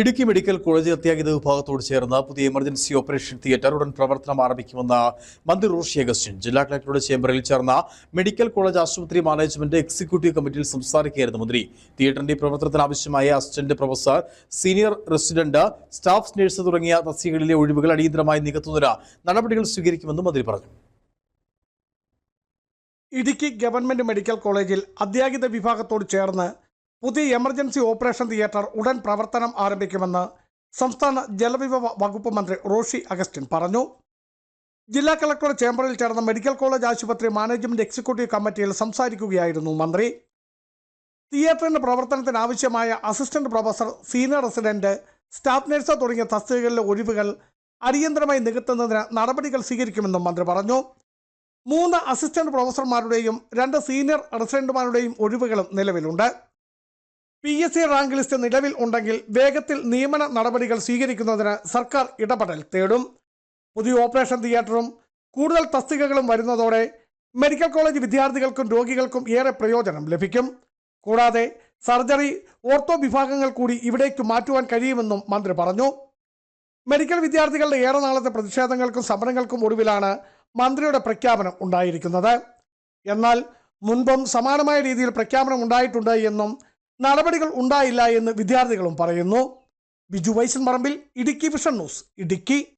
Idukki medical college അത്യാഹിത വിഭാഗത്തോട് ചേർന്ന പുതിയ എമർജൻസി ഓപ്പറേഷൻ തിയേറ്റർ ഉടൻ പ്രവർത്തനം ആരംഭിക്കുമെന്ന് മന്ത്രി റോഷി അഗസ്റ്റിൻ. ജില്ലാ കളക്ടറുടെ ചേംബറിൽ ചേർന്ന മെഡിക്കൽ കോളേജ് ആശുപത്രി മാനേജ്മെന്റ് എക്സിക്യൂട്ടീവ് കമ്മിറ്റിയിൽ സംസാരിക്കുകയായിരുന്നു മന്ത്രി. തിയേറ്ററിന്റെ പ്രവർത്തനത്തിന് ആവശ്യമായ assistant professor senior resident staff nurse തുടങ്ങിയ തസ്തികകളിലെ ഒഴിവുകൾ അടിയന്തരമായി നികത്തുന്നതിന് നടപടികൾ സ്വീകരിക്കുമെന്നും മന്ത്രി പറഞ്ഞു. ഇടുക്കി ഗവൺമെന്റ് മെഡിക്കൽ കോളേജിൽ അത്യാഹിത വിഭാഗത്തോട് ചേർന്ന് പുതിയ എമർജൻസി ഓപ്പറേഷൻ തിയേറ്റർ ഉടൻ പ്രവർത്തനം ആരംഭിക്കുമെന്ന് സംസ്ഥാന ജലവിഭവ വകുപ്പ് മന്ത്രി റോഷി അഗസ്റ്റിൻ പറഞ്ഞു. ജില്ലാ കളക്ടറുടെ ചേംബറിൽ ചേർന്ന മെഡിക്കൽ കോളേജ് ആശുപത്രി മാനേജ്മെന്റ് എക്സിക്യൂട്ടീവ് കമ്മിറ്റിയിൽ സംസാരിക്കുകയായിരുന്നു മന്ത്രി. തിയേറ്ററിന്റെ പ്രവർത്തനത്തിന് ആവശ്യമായ assistant professor senior resident staff nurse തുടങ്ങിയ തസ്തികകളിലെ ഒഴിവുകൾ അടിയന്തരമായി നികത്തുന്നതിന് നടപടികൾ സ്വീകരിക്കുമെന്നും മന്ത്രി പറഞ്ഞു. മൂന്ന് അസിസ്റ്റന്റ് പ്രൊഫസർമാരുടെയും രണ്ട് സീനിയർ റെസിഡന്റുമാരുടെയും ഒഴിവുകളും നിലവിലുണ്ട്. P S C rank list നിലവിൽ ഉണ്ടെങ്കിൽ വേഗത്തിൽ നിയമന നടപടികൾ സ്വീകരിക്കുന്നതിന് സർക്കാർ ഇടപെടൽ തേടും. പുതിയ ഓപ്പറേഷൻ തിയേറ്ററും കൂടുതൽ തസ്തികകളും വരുന്നതോടെ മെഡിക്കൽ കോളേജ് വിദ്യാർത്ഥികൾക്കും രോഗികൾക്കും ഏറെ പ്രയോജനം ലഭിക്കും. കൂടാതെ സർജറി ഓർത്തോ വിഭാഗങ്ങൾ കൂടി ഇവിടേക്ക് മാറ്റുവാൻ കഴിയുമെന്നും മന്ത്രി പറഞ്ഞു. മെഡിക്കൽ വിദ്യാർത്ഥികളുടെ ഏറെ നാളത്തെ പ്രതിഷേധങ്ങൾക്കും സമരങ്ങൾക്കും ഒടുവിലാണ് മന്ത്രിയുടെ പ്രഖ്യാപനം ഉണ്ടായിരിക്കുന്നത്. എന്നാൽ മുൻപും സമാനമായ രീതിയിൽ പ്രഖ്യാപനം ഉണ്ടായിട്ടുണ്ട് എന്നും നടപടികൾ ഉണ്ടായില്ല എന്ന് വിദ്യാർത്ഥികളും പറയുന്നു. Biju Vaisan Parambil Idukki vision news Idukki.